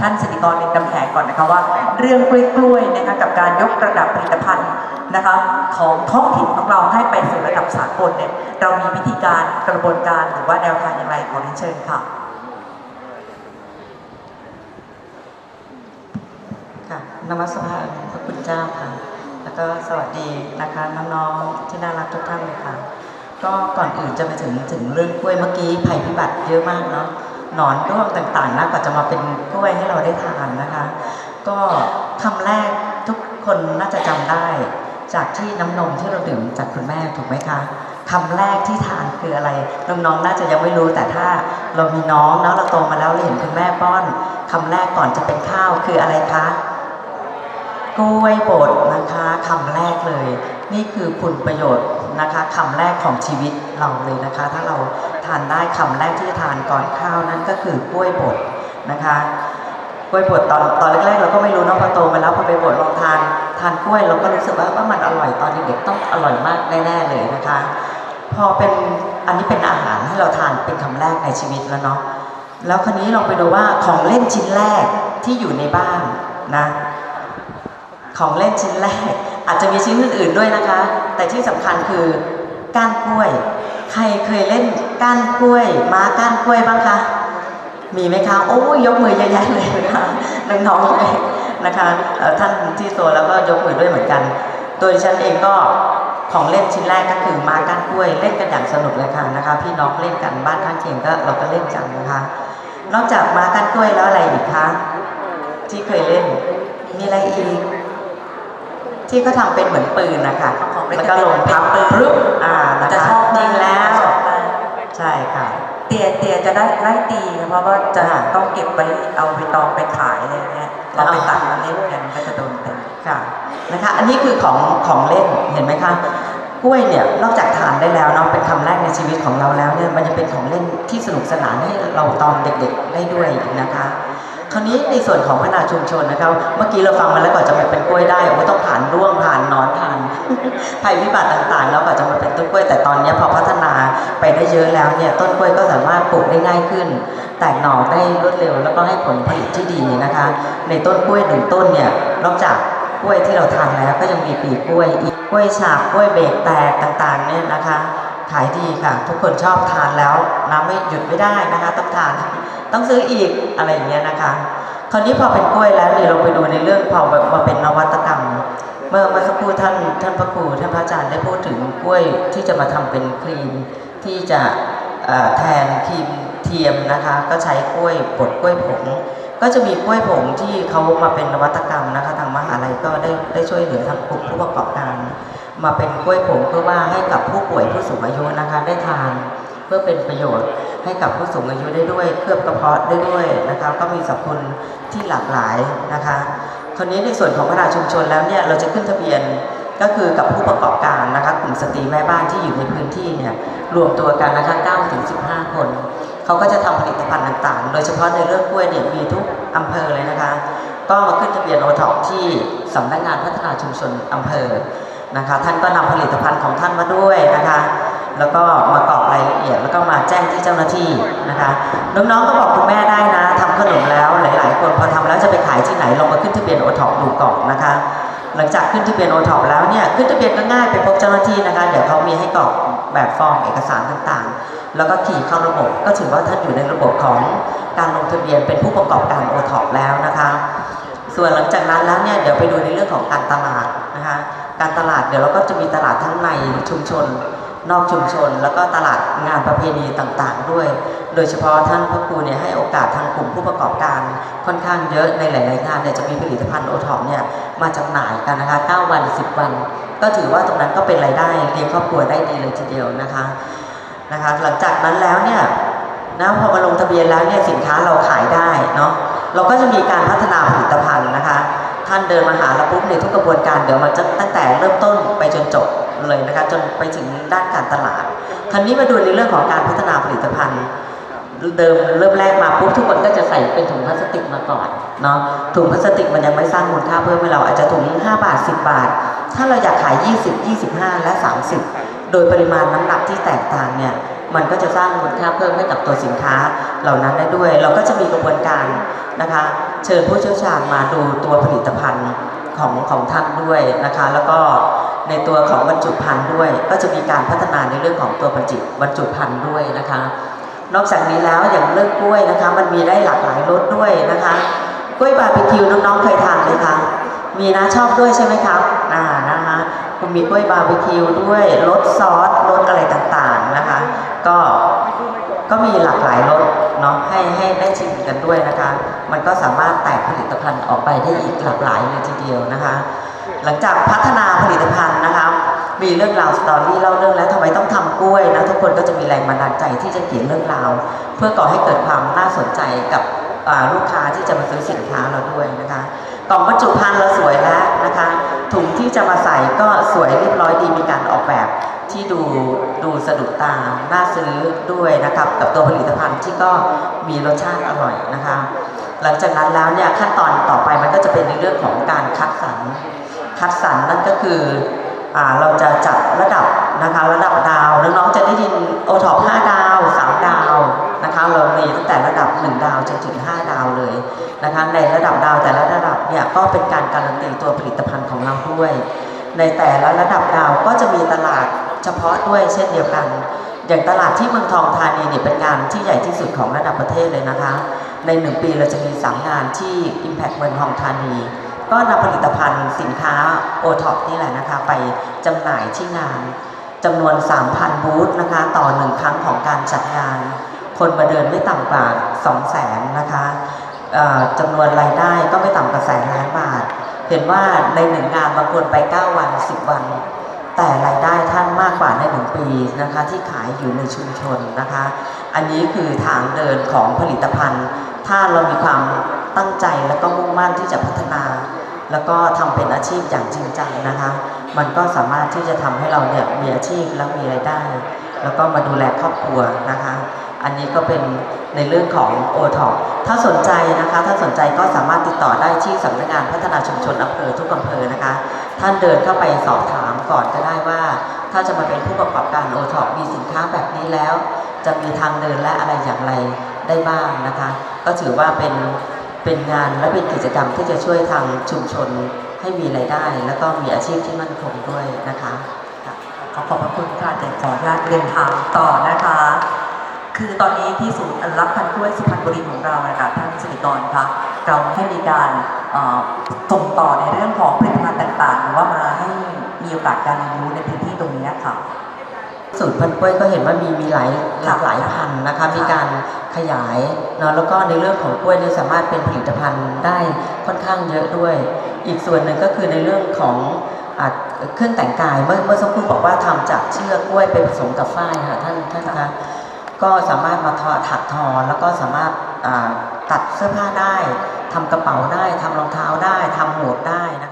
ท่านสิริกรเรียนกำแหงก่อนนะคะว่า เรื่องกล้วยๆนะคะกับการยกระดับผลิตภัณฑ์นะคะของท้องถิ่นของเราให้ไปสู่ระดับสากลเนี่ยเรามีวิธีการกระบวนการหรือว่าแนวทางอย่างไรขอเรียนเชิญค่ะค่ะนมัสการพระคุณเจ้าค่ะ แล้วก็สวัสดีนะคะน้องๆที่น่ารักทุกท่านเลยค่ะ ก็ก่อนอื่นจะไปถึงถึงเรื่องกล้วยเมื่อกี้ภัยพิบัติเยอะมากเนาะ หนอนร่วงต่างๆนะกว่าจะมาเป็นกล้วยให้เราได้ทานนะคะ ก็คำแรกทุกคนน่าจะจำได้ จากที่น้ำนมที่เราดื่มจากคุณแม่ถูกไหมคะคำแรกที่ทานคืออะไรน้องๆน่าจะยังไม่รู้แต่ถ้าเรามีน้องแล้วเราโตมาแล้วเราเห็นคุณแม่ป้อนคำแรกก่อนจะเป็นข้าวคืออะไรคะกล้วยบดนะคะคำแรกเลย นี่คือคุณประโยชน์นะคะคำแรกของชีวิตเราเลยนะคะ ถ้าเราานได้คำแรกที่จะทานก่อนข้าวนั่นก็คือกล้วยบดนะคะกล้วยบดตอนตอนแรกๆเราก็ไม่รู้เนะพอโตมาแล้วพอไปบดลองทานทานกล้วยเราก็รู้สึกว่าว่ามันอร่อยตอนเด็กๆต้องอร่อยมากแน่ๆเลยนะคะ พอเป็นอันนี้เป็นอาหารให้เราทานเป็นคำแรกในชีวิตแล้วเนาะแล้วคราวนี้ลองไปดูว่าของเล่นชิ้นแรกที่อยู่ในบ้านนะของเล่นชิ้นแรก อาจจะมีชิ้นอื่นๆด้วยนะคะ แต่ที่สำคัญคือก้านกล้วย ใครเคยเล่น ก้านกล้วย ม้าก้านกล้วยบ้างคะ มีไหมคะโอ้ยกมือเยอะแยะเลยนะคะน้องๆเลยนะคะท่านที่โตแล้วก็ยกมือด้วยเหมือนกัน ตัวดิฉันเองก็ของเล่นชิ้นแรกก็คือม้าก้านกล้วยเล่นกันอย่างสนุกเลยค่ะนะคะพี่น้องเล่นกันบ้านข้างเคียงก็เราก็เล่นกันนะคะ นอกจากม้าก้านกล้วยแล้วอะไรอีกคะที่เคยเล่นมีอะไรอีก ที่เขาทำเป็นเหมือนปืนนะคะของเล่นแล้วก็ลงพับปึ๊บอ่านะคะชอบจริงแล้ว ใช่ค่ะ เตียเตียจะได้ไล่ตีเพราะว่าจะต้องเก็บไปเอาไปตองไปขายอะไรเงี้ยเราไปตัดมาเล่นกันก็จะโดนเต็มค่ะนะคะ อันนี้คือของของเล่นเห็นไหมคะกล้วยเนี่ยนอกจากทานได้แล้วเนาะเป็นคำแรกในชีวิตของเราแล้วเนี่ยมันจะเป็นของเล่นที่สนุกสนานให้เราตอนเด็กๆได้ด้วยนะคะ คราวนี้ในส่วนของพัฒนาชุมชนนะคะเมื่อกี้เราฟังมาแล้วก่อนจะมาเป็นกล้วยได้โอ้ต้องผ่านร่วงผ่านนอนผ่านภัยพิบัติต่างๆ แล้วกว่าจะมาเป็นต้นกล้วยแต่ตอนนี้พอพัฒนาไปได้เยอะแล้วเนี่ยต้นกล้วยก็สามารถปลูกได้ง่ายขึ้น แตกหน่อได้รวดเร็ว แล้วก็ให้ผลผลิตที่ดีนะคะ ในต้นกล้วยหนึ่งต้นเนี่ยนอกจากกล้วยที่เราทานแล้วก็ยังมีปีกล้วยอีกกล้วยฉาบกล้วยเบรกแตกต่างๆเนี่ยนะคะขายดีค่ะ ทุกคนชอบทานแล้วนะไม่หยุดไม่ได้นะคะต้องทาน ต้องซื้ออีกอะไรอย่างเงี้ยนะคะ คราวนี้พอเป็นกล้วยแล้วเนี่ยเราไปดูในเรื่องพอมาเป็นนวัตกรรม เมื่อเมื่อสักครู่ท่านท่านพระครูท่านพระอาจารย์ได้พูดถึงกล้วยที่จะมาทำเป็นครีมที่จะแทนครีมเทียมนะคะ ก็ใช้กล้วยบดกล้วยผงก็จะมีกล้วยผงที่เขามาเป็นนวัตกรรมนะคะทางมหาลัยก็ได้ได้ช่วยเหลือทางกลุ่มผู้ประกอบการ มาเป็นกล้วยผงเพื่อว่าให้กับผู้ป่วยผู้สูงอายุนะคะได้ทาน เพื่อเป็นประโยชน์ ให้กับผู้สูงอายุได้ด้วย เคลือบกระเพาะได้ด้วยนะคะ ก็มีสรรพคุณที่หลากหลายนะคะคราวนี้ในส่วนของพัฒนาชุมชนแล้วเนี่ยเราจะขึ้นทะเบียนก็คือกับผู้ประกอบการนะคะกลุ่มสตรีแม่บ้านที่อยู่ในพื้นที่เนี่ยรวมตัวกันนะคะ9ถึง15 คน เขาก็จะทำผลิตภัณฑ์ต่างๆ โดยเฉพาะในเรื่องกล้วยเนี่ยมีทุกอำเภอเลยนะคะ ก็มาขึ้นทะเบียนโอท็อปที่สำนักงานพัฒนาชุมชนอำเภอนะคะ ท่านก็นำผลิตภัณฑ์ของท่านมาด้วยนะคะ แล้วก็มากรอกรายละเอียด แล้วก็มาแจ้งที่เจ้าหน้าที่นะคะ น้องๆก็บอกคุณแม่ได้นะทำขนมแล้วหลาย ๆ คนพอทำแล้วจะไปขายที่ไหนลองมาขึ้นทะเบียนโอท็อปดูก่อนนะคะ หลังจากขึ้นทะเบียนโอท็อปแล้วเนี่ยขึ้นทะเบียนก็ง่ายไปพบเจ้าหน้าที่นะคะ เดี๋ยวเขามีให้กรอกแบบฟอร์มเอกสารต่างๆ แล้วก็ขี่เข้าระบบก็ถือว่าท่านอยู่ในระบบของการลงทะเบียนเป็นผู้ประกอบการโอท็อปแล้วนะคะ ส่วนหลังจากนั้นแล้วเนี่ยเดี๋ยวไปดูในเรื่องของการตลาดนะคะ การตลาดเดี๋ยวเราก็จะมีตลาดทั้งในชุมชน นอกชุมชน แล้วก็ตลาดงานประเพณีต่างๆ ด้วย โดยเฉพาะท่านพระครูเนี่ยให้โอกาสทางกลุ่มผู้ประกอบการค่อนข้างเยอะในหลาย ๆ งานเนี่ยจะมีผลิตภัณฑ์โอท็อปเนี่ยมาจำหน่ายกันนะคะ 9 วัน 10 วัน ก็ถือว่าตรงนั้นก็เป็นรายได้เลี้ยงครอบครัวได้ดีเลยทีเดียวนะคะนะคะ หลังจากนั้นแล้วเนี่ยนะพอมาลงทะเบียนแล้วเนี่ยสินค้าเราขายได้เนาะเราก็จะมีการพัฒนาผลิตภัณฑ์นะคะ ท่านเดินมาหาเราปุ๊บในทุกกระบวนการเดี๋ยวมันจะตั้งแต่เริ่มต้นไปจนจบ เลยนะคะจนไปถึงด้านการตลาดคราวนี้มาดูในเรื่องของการพัฒนาผลิตภัณฑ์เดิมเริ่มแรกมาปุ๊บทุกคนก็จะใส่เป็นถุงพลาสติกมาก่อนเนาะถุงพลาสติกมันยังไม่สร้างมูลค่าเพิ่มให้เราอาจจะถุง 5 บาท 10 บาท ถ้าเราอยากขาย 20 25 และ 30 โดยปริมาณน้ำหนักที่แตกต่างเนี่ยมันก็จะสร้างมูลค่าเพิ่มให้กับตัวสินค้าเหล่านั้นได้ด้วย เราก็จะมีกระบวนการนะคะ เชิญผู้เชี่ยวชาญมาดูตัวผลิตภัณฑ์ของของท่านด้วยนะคะ แล้วก็ ในตัวของบรรจุภัณฑ์ด้วย ก็จะมีการพัฒนาในเรื่องของตัวบรรจุบรรจุภัณฑ์ด้วยนะคะ นอกจากนี้แล้วอย่างเรื่องกล้วยนะคะ มันมีได้หลากหลายรสด้วยนะคะกล้วยบาร์บีคิวน้องๆเคยทานไหมคะมีนะชอบด้วยใช่ไหมครับอ่านะคะคุณมีกล้วยบาร์บีคิวด้วยรสซอสรสอะไรต่างๆนะคะ ก็ก็มีหลากหลายรสเนาะให้ให้ได้ชิมกันด้วยนะคะ มันก็สามารถแตกผลิตภัณฑ์ออกไปได้อีกหลากหลายเลยทีเดียวนะคะ หลังจากพัฒนาผลิตภัณฑ์นะคะ มีเรื่องราวสตอรี่เล่าเรื่องแล้วทำไมต้องทำกล้วยนะทุกคนก็จะมีแรงบันดาลใจที่จะเขียนเรื่องราว เพื่อก่อให้เกิดความน่าสนใจกับลูกค้าที่จะมาซื้อสินค้าเราด้วยนะคะกล่องบรรจุภัณฑ์เราสวยแล้วนะคะถุงที่จะมาใส่ก็สวยเรียบร้อยดีมีการออกแบบที่ดูดูสะดุดตา น่าซื้อด้วยนะครับ กับตัวผลิตภัณฑ์ที่ก็มีรสชาติอร่อยนะคะ หลังจากนั้นแล้วเนี่ยขั้นตอนต่อไปมันก็จะเป็นในเรื่องของการคัดสรร คัดสรรนั่นก็คืออเราจะจัดระดับนะคะระดับดาวน้องๆจะได้ยินโอท็อป5ดาว3ดาวนะคะเรามีตั้งแต่ระดับ 1 ดาวจนถึง 5 ดาวเลยนะคะในระดับดาวแต่ละระดับเนี่ยก็เป็นการการันตีตัวผลิตภัณฑ์ของเราด้วย ในแต่ละระดับดาวก็จะมีตลาดเฉพาะด้วยเช่นเดียวกัน อย่างตลาดที่เมืองทองธานีเนี่ยเป็นงานที่ใหญ่ที่สุดของระดับประเทศเลยนะคะ ในหนึ่งปีเราจะมีสามงานที่ Impact เมืองทองธานี ก็นำผลิตภัณฑ์สินค้าโอท็อปนี่แหละนะคะไปจำหน่ายที่งานจำนวน 3,000 บูธนะคะ ต่อหนึ่งครั้งของการจัดงาน คนมาเดินไม่ต่ำกว่า2แสนนะคะจำนวนรายได้ก็ไม่ต่ำกว่าแสนล้านบาท เห็นว่าในหนึ่งงานบางคนไป 9 วัน 10 วัน แต่รายได้ท่านมากกว่าในหนึ่งปีนะคะที่ขายอยู่ในชุมชนนะคะ อันนี้คือทางเดินของผลิตภัณฑ์ ถ้าเรามีความตั้งใจแล้วก็มุ่งมั่นที่จะพัฒนา แล้วก็ทำเป็นอาชีพอย่างจริงจังนะคะ มันก็สามารถที่จะทำให้เราเนี่ยมีอาชีพและมีรายได้ แล้วก็มาดูแลครอบครัวนะคะ อันนี้ก็เป็นในเรื่องของโอท็อปถ้าสนใจนะคะ ถ้าสนใจก็สามารถติดต่อได้ที่สำนักงานพัฒนาชุมชนอำเภอทุกอำเภอนะคะ ท่านเดินเข้าไปสอบถามก่อนก็ได้ว่า ถ้าจะมาเป็นผู้ประกอบการโอท็อปมีสินค้าแบบนี้แล้ว จะมีทางเดินและอะไรอย่างไรได้บ้างนะคะ ก็ถือว่าเป็น เป็นงานและเป็นกิจกรรมที่จะช่วยทางชุมชนให้มีรายได้ แล้วก็มีอาชีพที่มั่นคงด้วยนะคะขอขอบพระคุณค่ะเดี๋ยวขออนุญาตเรียนถามต่อนะคะ คือตอนนี้ที่ศูนย์รักษ์พันธุ์กล้วยสุพรรณบุรีของเรานะคะท่านสิริกรคะเราให้มีการส่งต่อในเรื่องของผลิตภัณฑ์ต่างๆ หรือว่ามาให้มีโอกาสการเรียนรู้ในพื้นที่ตรงนี้ค่ะ สูตรพันธุ์กล้วยก็เห็นว่ามีมีหลายหลากหลายพันธุ์นะคะมีการขยายเนาะแล้วก็ในเรื่องของกล้วยเนี่ยสามารถเป็นผลิตภัณฑ์ได้ค่อนข้างเยอะด้วย อีกส่วนหนึ่งก็คือในเรื่องของอะเครื่องแต่งกายเมื่อเมื่อสักครู่บอกว่าทำจากเชือกกล้วยไปผสมกับฝ้ายค่ะท่านท่านคะก็สามารถมาทอถักทอแล้วก็สามารถอ่าตัดเสื้อผ้าได้ทำกระเป๋าได้ทำรองเท้าได้ทำหมวกได้นะคะ